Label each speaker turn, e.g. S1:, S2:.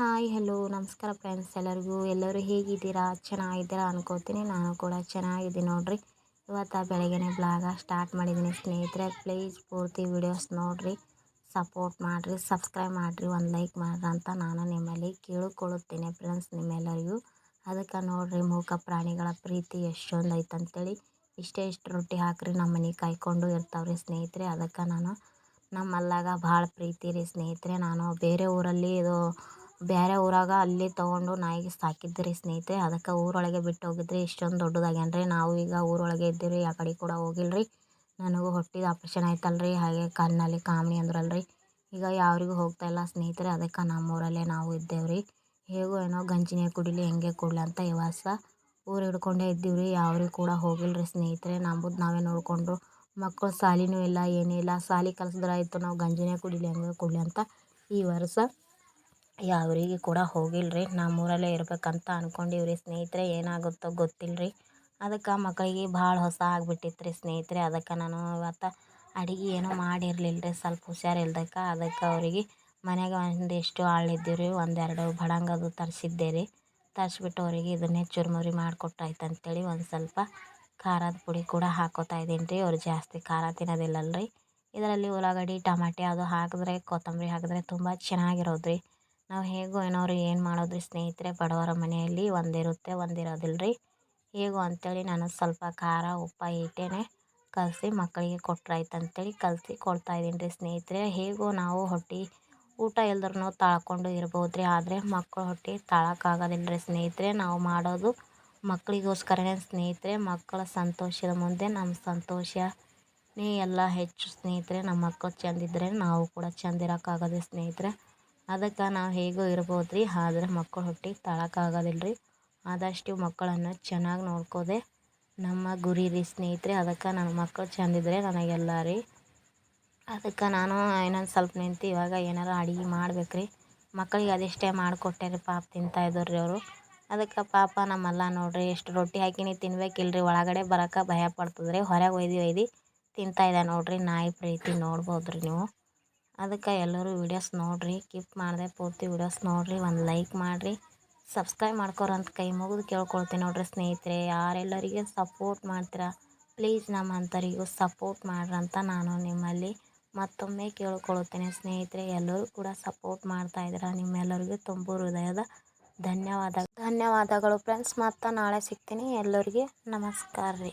S1: Hi, hello, ನಮಸ್ಕಾರ friends ಎಲ್ಲರಿಗೂ. ಎಲ್ಲರೂ ಹೇಗಿದ್ದೀರಾ? ಚೆನ್ನಾಗಿದ್ದೀರಾ ಅನ್ಕೋತೀನಿ. ನಾನು ಕೂಡ ಚೆನ್ನಾಗಿದ್ದೀನಿ ನೋಡಿರಿ. ಇವತ್ತು ಬೆಳಗ್ಗೆನೆ ಬ್ಲಾಗ ಸ್ಟಾರ್ಟ್ ಮಾಡಿದ್ದೀನಿ. ಸ್ನೇಹಿತರೆ ಪ್ಲೀಸ್ ಪೂರ್ತಿ ವಿಡಿಯೋಸ್ ನೋಡಿರಿ. ಸಪೋರ್ಟ್ ಮಾಡಿರಿ. ಸಬ್ಸ್ಕ್ರೈಬ್ ಮಾಡಿರಿ. ಒಂದು ಲೈಕ್ ಮಾಡ್ರಿ ಅಂತ ನಾನು ನಿಮ್ಮಲ್ಲಿ ಕೇಳಿಕೊಳ್ಳುತ್ತೇನೆ ಫ್ರೆಂಡ್ಸ್ ನಿಮ್ಮೆಲ್ಲರಿಗೂ. ಅದಕ್ಕೆ ನೋಡಿರಿ, ಮೂಕ ಪ್ರಾಣಿಗಳ ಪ್ರೀತಿ ಎಷ್ಟೊಂದು ಐತೆ ಅಂತೇಳಿ ಇಷ್ಟೇ ಇಷ್ಟು ರೊಟ್ಟಿ ಹಾಕ್ರಿ ನಮ್ಮ ಮನೆ ಕಾಯ್ಕೊಂಡು ಇರ್ತಾವ್ರಿ ಸ್ನೇಹಿತರೆ. ಅದಕ್ಕೆ ನಾನು ನಮ್ಮಲ್ಲಾಗ ಭಾಳ ಪ್ರೀತಿ ರೀ ಸ್ನೇಹಿತರೆ. ನಾನು ಬೇರೆ ಊರಲ್ಲಿ ಇದು ಬೇರೆ ಊರಾಗ ಅಲ್ಲಿ ತಗೊಂಡು ನಾಯಿಗೆ ಸಾಕಿದ್ರಿ ಸ್ನೇಹಿತೆ ಅದಕ್ಕೆ ಊರೊಳಗೆ ಬಿಟ್ಟು ಹೋಗಿದ್ರಿ ಇಷ್ಟೊಂದು ದೊಡ್ಡದಾಗ್ಯಾನ್ರಿ ನಾವು ಈಗ ಊರೊಳಗೆ ಇದ್ದೀವಿ ಆ ಕಡೆ ಕೂಡ ಹೋಗಿಲ್ರಿ. ನನಗೂ ಹೊಟ್ಟಿದ ಆಪ್ರೇಷನ್ ಆಯ್ತಲ್ರಿ, ಹಾಗೆ ಕಾಲಿನಲ್ಲಿ ಕಾಮಣಿ ಅಂದ್ರಲ್ರಿ. ಈಗ ಯಾರಿಗೂ ಹೋಗ್ತಾಯಿಲ್ಲ ಸ್ನೇಹಿತರೆ, ಅದಕ್ಕೆ ನಮ್ಮೂರಲ್ಲೇ ನಾವು ಇದ್ದೇವ್ರಿ. ಹೇಗೂ ಏನೋ ಗಂಜಿನೇ ಕುಡಿಲಿ, ಹೆಂಗೆ ಕೊಡಲಿ ಅಂತ ಇವಾಸ ಊರು ಹಿಡ್ಕೊಂಡೇ ಇದ್ದೀವ್ರಿ. ಯಾವ್ರಿಗೂ ಕೂಡ ಹೋಗಿಲ್ರಿ ಸ್ನೇಹಿತರೆ, ನಂಬುದು ನಾವೇ ನೋಡಿಕೊಂಡ್ರು. ಮಕ್ಕಳು ಸಾಲಿನೂ ಇಲ್ಲ, ಏನೂ ಇಲ್ಲ. ಸಾಲಿ ಕಲ್ಸಿದ್ರೆ ಆಯಿತು, ನಾವು ಗಂಜಿನೇ ಕುಡಿಲಿ, ಹೆಂಗೆ ಕೊಡಲಿ ಅಂತ ಈ ವರ್ಷ ಯಾವ್ರಿಗೆ ಕೂಡ ಹೋಗಿಲ್ಲ ರೀ ನಮ್ಮೂರಲ್ಲೇ ಇರಬೇಕಂತ ಅನ್ಕೊಂಡೀವಿ ರೀ ಸ್ನೇಹಿತರೆ, ಏನಾಗುತ್ತೋ ಗೊತ್ತಿಲ್ಲ ರೀ ಅದಕ್ಕೆ ಮಕ್ಕಳಿಗೆ ಭಾಳ ಹೊಸ ಆಗ್ಬಿಟ್ಟಿತ್ತು ರೀ ಸ್ನೇಹಿತರೆ. ಅದಕ್ಕೆ ನಾನು ಇವತ್ತು ಅಡಿಗೆ ಏನೂ ಮಾಡಿರಲಿಲ್ಲ ರೀ ಸ್ವಲ್ಪ ಹುಷಾರಿಲ್ದಕ್ಕೆ ಅದಕ್ಕೆ ಅವರಿಗೆ ಮನೆಗೆ ಒಂದಿಷ್ಟು ಆಳಿದ್ದೀವಿ ರೀ ಒಂದೆರಡು ಬಡಂಗದು ತರಿಸಿದ್ದೆ ರೀ ತರಿಸ್ಬಿಟ್ಟು ಅವರಿಗೆ ಇದನ್ನೇ ಚುರುಮುರಿ ಮಾಡಿಕೊಟ್ರಾಯ್ತು ಅಂತೇಳಿ ಒಂದು ಸ್ವಲ್ಪ ಖಾರದ ಪುಡಿ ಕೂಡ ಹಾಕೋತಾ ಇದ್ದೀನಿ ರೀ ಅವ್ರು ಜಾಸ್ತಿ ಖಾರ ತಿನ್ನೋದಿಲ್ಲಲ್ಲ ರೀ ಇದರಲ್ಲಿ ಉಳ್ಳಾಗಡ್ಡಿ, ಟಮಾಟೆ ಅದು ಹಾಕಿದ್ರೆ, ಕೊತ್ತಂಬರಿ ಹಾಕಿದ್ರೆ ತುಂಬ ಚೆನ್ನಾಗಿರೋದು ರೀ ನಾವು ಹೇಗೋ ಏನೋ ರೀ ಏನು ಮಾಡೋದು ಸ್ನೇಹಿತರೆ ಬಡವರ ಮನೆಯಲ್ಲಿ ಒಂದಿರುತ್ತೆ ಒಂದಿರೋದಿಲ್ಲ ರೀ ಹೇಗೋ ಅಂಥೇಳಿ ನಾನು ಸ್ವಲ್ಪ ಖಾರ, ಉಪ್ಪು ಇಟ್ಟೇನೆ ಕಲಸಿ ಮಕ್ಕಳಿಗೆ ಕೊಟ್ರಾಯ್ತು ಅಂಥೇಳಿ ಕಲಸಿ ಕೊಡ್ತಾಯಿದ್ದೀನಿ ರೀ ಸ್ನೇಹಿತರೆ. ಹೇಗೋ ನಾವು ಹೊಟ್ಟೆ ಊಟ ಇಲ್ದ್ರೂ ತಾಳ್ಕೊಂಡು ಇರ್ಬೋದು ರೀ ಆದರೆ ಮಕ್ಕಳು ಹೊಟ್ಟೆ ತಾಳೋಕ್ಕಾಗೋದಿಲ್ಲ ರೀ ಸ್ನೇಹಿತರೆ. ನಾವು ಮಾಡೋದು ಮಕ್ಕಳಿಗೋಸ್ಕರನೇ ಸ್ನೇಹಿತರೆ. ಮಕ್ಕಳ ಸಂತೋಷದ ಮುಂದೆ ನಮ್ಮ ಸಂತೋಷನೇ ಎಲ್ಲ ಹೆಚ್ಚು ಸ್ನೇಹಿತರೆ. ನಮ್ಮ ಮಕ್ಕಳು ಚೆಂದಿದ್ರೆ ನಾವು ಕೂಡ ಚೆಂದ ಇರೋಕ್ಕಾಗೋದು ಸ್ನೇಹಿತರೆ. ಅದಕ್ಕೆ ನಾವು ಹೇಗೋ ಇರ್ಬೋದು ರೀ ಆದ್ರೆ ಮಕ್ಕಳು ಹೊಟ್ಟೆ ತಾಳೋಕ್ಕಾಗೋದಿಲ್ಲ ರೀ ಆದಷ್ಟು ಮಕ್ಕಳನ್ನು ಚೆನ್ನಾಗಿ ನೋಡ್ಕೋದೆ. ನಮ್ಮ ಗುರಿ ರೀ ಸ್ನೇಹಿತರೆ, ಅದಕ್ಕೆ ನನ್ನ ಮಕ್ಕಳು ಚೆಂದಿದ್ರೆ ನನಗೆಲ್ಲ ರೀ ಅದಕ್ಕೆ ನಾನು ಇನ್ನೊಂದು ಸ್ವಲ್ಪ ನಿಂತು ಇವಾಗ ಏನಾರು ಅಡುಗೆ ಮಾಡ್ಬೇಕು ರೀ ಮಕ್ಕಳಿಗೆ ಅದೆಷ್ಟೇ ಮಾಡಿಕೊಟ್ಟೆ ರೀ ಪಾಪ ತಿಂತಾ ಇದ್ದಾರೆ ರೀ ಅವರು. ಅದಕ್ಕೆ ಪಾಪ ನಮ್ಮಲ್ಲ ನೋಡಿರಿ, ಎಷ್ಟು ರೊಟ್ಟಿ ಹಾಕಿನಿ ತಿನ್ಬೇಕು ರೀ ಒಳಗಡೆ ಬರೋಕೆ ಭಯ ಪಡ್ತದ್ರಿ. ಹೊರಗೆ ಒಯ್ದು ಒಯ್ದು ತಿಂತಾ ಇದೆ ನೋಡಿರಿ, ನಾಯಿ ಪ್ರೀತಿ ನೋಡ್ಬೋದು ರೀ ನೀವು. ಅದಕ್ಕೆ ಎಲ್ಲರೂ ವೀಡಿಯೋಸ್ ನೋಡಿರಿ ಕಿಪ್ ಮಾಡಿದೆ ಪೂರ್ತಿ ವೀಡಿಯೋಸ್ ನೋಡಿರಿ, ಒಂದು ಲೈಕ್ ಮಾಡಿರಿ. ಸಬ್ಸ್ಕ್ರೈಬ್ ಮಾಡ್ಕೊರಂತ ಕೈ ಮುಗಿದು ಕೇಳ್ಕೊಳ್ತೀನಿ ನೋಡಿರಿ ಸ್ನೇಹಿತರೆ. ಯಾರೆಲ್ಲರಿಗೆ ಸಪೋರ್ಟ್ ಮಾಡ್ತೀರಾ ಪ್ಲೀಸ್ ನಮ್ಮಂಥವ್ರಿಗೂ ಸಪೋರ್ಟ್ ಮಾಡ್ರಂತ ಅಂತ ನಾನು ನಿಮ್ಮಲ್ಲಿ ಮತ್ತೊಮ್ಮೆ ಕೇಳ್ಕೊಳ್ತೇನೆ ಸ್ನೇಹಿತರೆ. ಎಲ್ಲರೂ ಕೂಡ ಸಪೋರ್ಟ್ ಮಾಡ್ತಾ ಇದ್ದೀರಾ, ನಿಮ್ಮೆಲ್ಲರಿಗೂ ತುಂಬ ಹೃದಯದ ಧನ್ಯವಾದ, ಧನ್ಯವಾದಗಳು ಫ್ರೆಂಡ್ಸ್ ಮತ್ತು ನಾಳೆ ಸಿಗ್ತೀನಿ. ಎಲ್ಲರಿಗೆ ನಮಸ್ಕಾರ ರೀ.